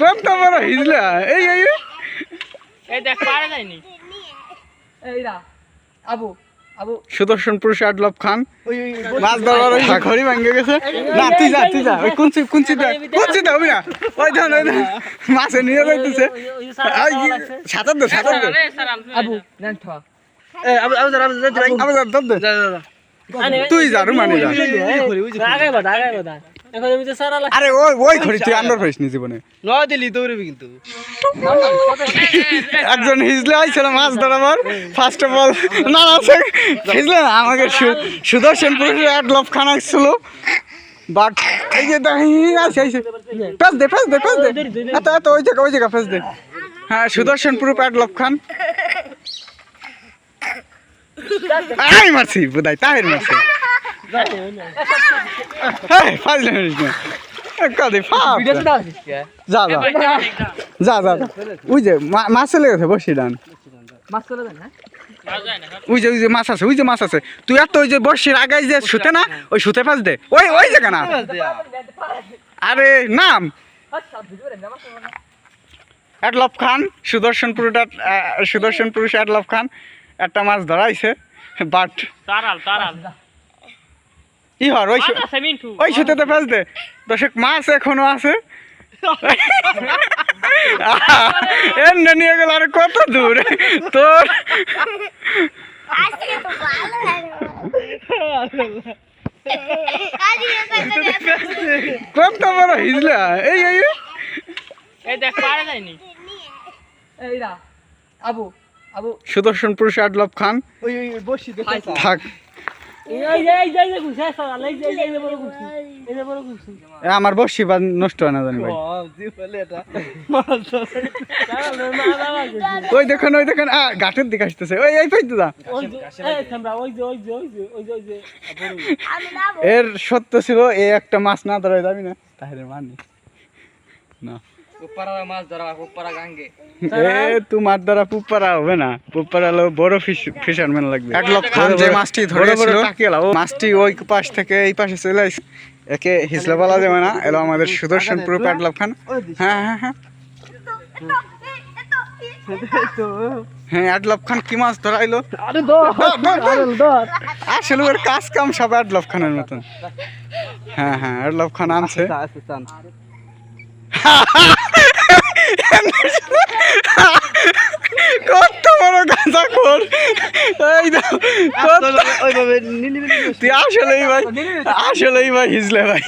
কত বড় হিজলা? এই এই এই। দেখ পারে যায়নি এইরা আবু আবু। সুদর্শন পুরুষ আডলব খান। মাছ ধরার ওই ঘড়ি ভাঙ্গে গেছে। না তুই যা তুই যা ওই কুঞ্চি কুঞ্চি দা কুঞ্চি দা না ওই ধান ওই ধান মাছে নিয়ে যাইতেছে। সাঁতার দে সাঁতার দে আবু নেন ঠ এ আবু আবু আবু যা দে যা যা যা। তুই যা রুমানি যা। আগাই বাদ আগাই বাদ এখন আমি তো সারা লাগ আরে ওই ওই তুই আন্ডার নি জীবনে। ন দিলি দৌড়বি কিন্তু। একজন হিজলে আইছিল মাছ ধরাবার ফার্স্ট অফ অল না না সে হিজলে না আমাকে সুদর্শন পুরুষের এক লফ খানা ছিল। বাট এই যে আছে আছে পেস দে পেস দে পেস দে। এত এত ওই জায়গা ওই জায়গা পেস দে। হ্যাঁ সুদর্শন পুরুষ এক লফ খান। আমি মারছি তাহের মারছি। মাছ চলে গেছে বসি ডান মাছ চলে দেন না ওই যে ওই যে মাছ আছে ওই যে মাছ আছে। তুই আর তো ওই যে বসির আগাই যে শুতে না ওই শুতে পাস দে। ওই ওই জায়গা না আরে নাম। আচ্ছা অ্যাডলফ খান সুদর্শন পুরুষ অ্যাডলফ খান একটা মাছ ধরাইছে বাট তারাল তারাল। ই হর ওই ওই শুতে পাস দে দর্শক মাছ এখনও আছে। এমনি নিয়ে গেল আর কত দূর। তোর আজকে তো ভালো হলো আজকে কত বড় হিজলা এই এই আবু আবু। সুদর্শন পুরুষ আডলব খান। থাক। আমার বসি বা নষ্ট হয় না জানি ভাই। ঘুষি ওই দেখেন ওই দেখেন আ, ঘাটের দিকে আসতেছে। ওই এই পাইতে দা ওই যে এই থামরা ওই যে ওই যে ওই যে ওই যে ওই যে আমি নাম এর সত্য ছিল এই একটা মাছ না ধরা যাবি না। তাহলে মানি না। মাছ ধরা উপরা গাঙ্গে। এ তোমার দ্বারা পুপারা হবে না। পুপারা হলো বড় ফিশ ফিশারম্যান লাগবে। এক লক্ষ যে মাছটি ধরেছিল। মাছটি ওই পাশ থেকে এই পাশে চলে আসে একে হিসলা বলা যাবে না। এলো আমাদের সুদর্শন পুরো প্যাডলক খান। হ্যাঁ হ্যাঁ হ্যাঁ। হ্যাঁ খান কি মাছ ধরাইলো? আরে ধর ধর আসলে ওর কাজ কাম সব আডলব খানের মতন। হ্যাঁ হ্যাঁ আডলব খান আনছে। আচ্ছা চান কত বড় গাঁজা খোর এই তুই আসলেই ভাই আসলেই ভাই হিজলে ভাই।